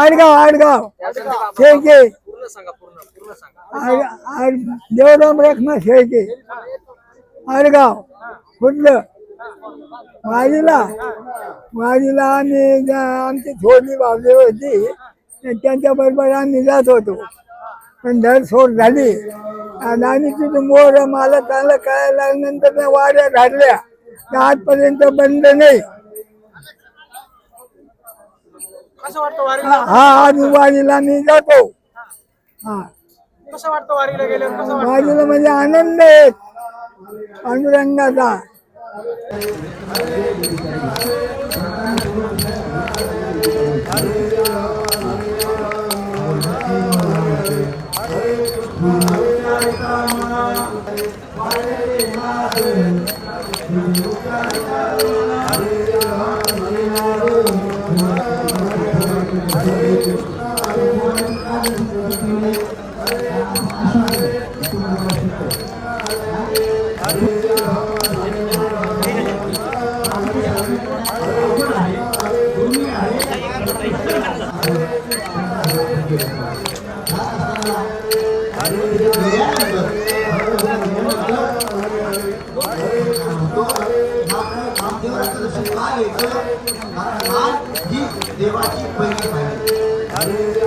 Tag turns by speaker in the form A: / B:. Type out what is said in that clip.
A: आडगाव आडगाव शेळके देवराम रखना शेळके आडगाव कुठलं वारीला वाजीला आम्ही आमची थोडी बाबली होती त्यांच्या बरोबर आम्ही जात होतो पण सोड झाली आणि आम्ही तिथून मोर मला त्याला कळायला नंतर त्या वाऱ्या घातल्या आजपर्यंत बंद नाही
B: वारीला
A: हा आम्ही वारीला मी जातो हा
B: कसं वारीला
A: म्हणजे आनंद आहे पांडुरंगाचा
C: देवाची पहिली पाहिजे